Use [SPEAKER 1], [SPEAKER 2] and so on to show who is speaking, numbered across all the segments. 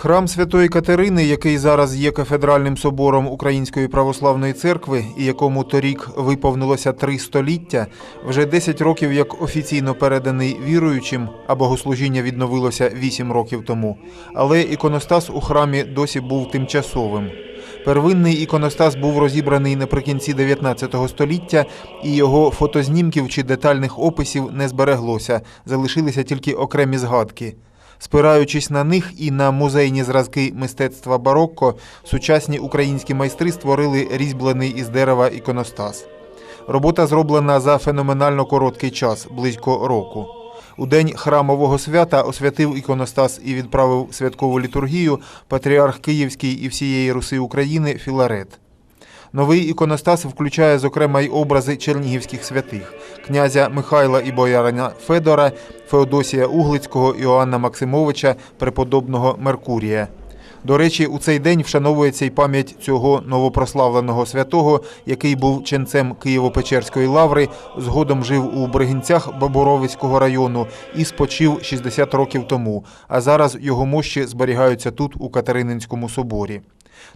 [SPEAKER 1] Храм Святої Катерини, який зараз є кафедральним собором Української православної церкви і якому торік виповнилося три століття, вже 10 років як офіційно переданий віруючим, а богослужіння відновилося 8 років тому. Але іконостас у храмі досі був тимчасовим. Первинний іконостас був розібраний наприкінці 19 століття, і його фотознімків чи детальних описів не збереглося, залишилися тільки окремі згадки. Спираючись на них і на музейні зразки мистецтва барокко, сучасні українські майстри створили різьблений із дерева іконостас. Робота зроблена за феноменально короткий час близько року. У день храмового свята освятив іконостас і відправив святкову літургію патріарх Київський і всієї Руси України Філарет. Новий іконостас включає, зокрема, й образи чернігівських святих князя Михайла і боярина Федора, Феодосія Углицького, Іоанна Максимовича, преподобного Меркурія. До речі, у цей день вшановується й пам'ять цього новопрославленого святого, який був ченцем Києво-Печерської лаври, згодом жив у Бригинцях Боборовицького району і спочив 60 років тому. А зараз його мощі зберігаються тут, у Катерининському соборі.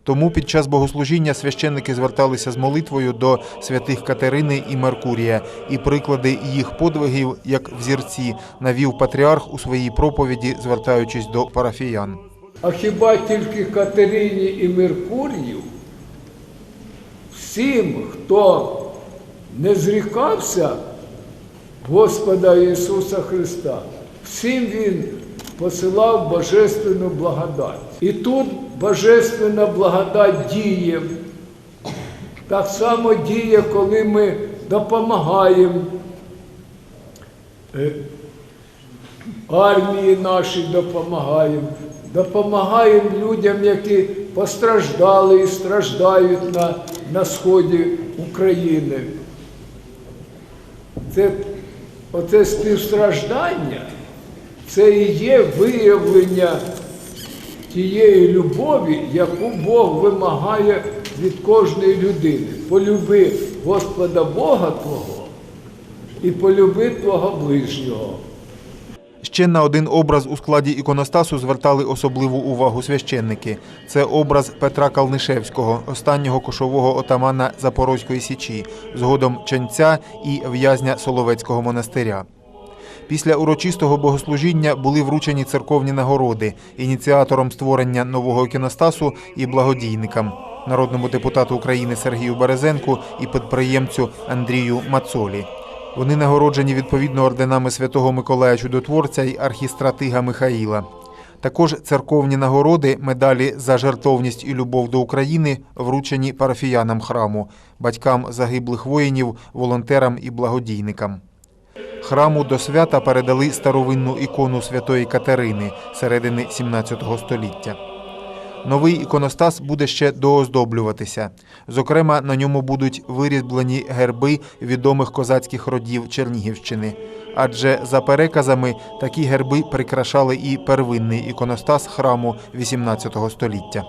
[SPEAKER 1] Тому під час богослужіння священники зверталися з молитвою до святих Катерини і Меркурія, і приклади їх подвигів, як взірці, навів патріарх у своїй проповіді, звертаючись до парафіян.
[SPEAKER 2] А хіба тільки Катерині і Меркурію? Всім, хто не зрікався Господа Ісуса Христа, всім Він посилав божественну благодать. І тут божественна благодать діє. Так само діє, коли ми допомагаємо е, армії нашій допомагаємо, допомагаємо людям, які постраждали і страждають на, на сході України. Це, оце співстраждання, це і є виявлення тієї любові, яку Бог вимагає від кожної людини. Полюби Господа Бога Твого і полюби Твого ближнього.
[SPEAKER 1] Ще на один образ у складі іконостасу звертали особливу увагу священники. Це образ Петра Калнишевського, останнього кошового отамана Запорозької січі, згодом ченця і в'язня Соловецького монастиря. Після урочистого богослужіння були вручені церковні нагороди ініціатором створення нового іконостасу і благодійникам народному депутату України Сергію Березенку і підприємцю Андрію Мацолі. Вони нагороджені відповідно орденами святого Миколая Чудотворця й архістратига Михаїла. Також церковні нагороди, медалі за жертовність і любов до України вручені парафіянам храму, батькам загиблих воїнів, волонтерам і благодійникам. Храму до свята передали старовинну ікону святої Катерини середини 17 століття. Новий іконостас буде ще дооздоблюватися. Зокрема, на ньому будуть вирізблені герби відомих козацьких родів Чернігівщини. Адже за переказами такі герби прикрашали і первинний іконостас храму XVIII століття.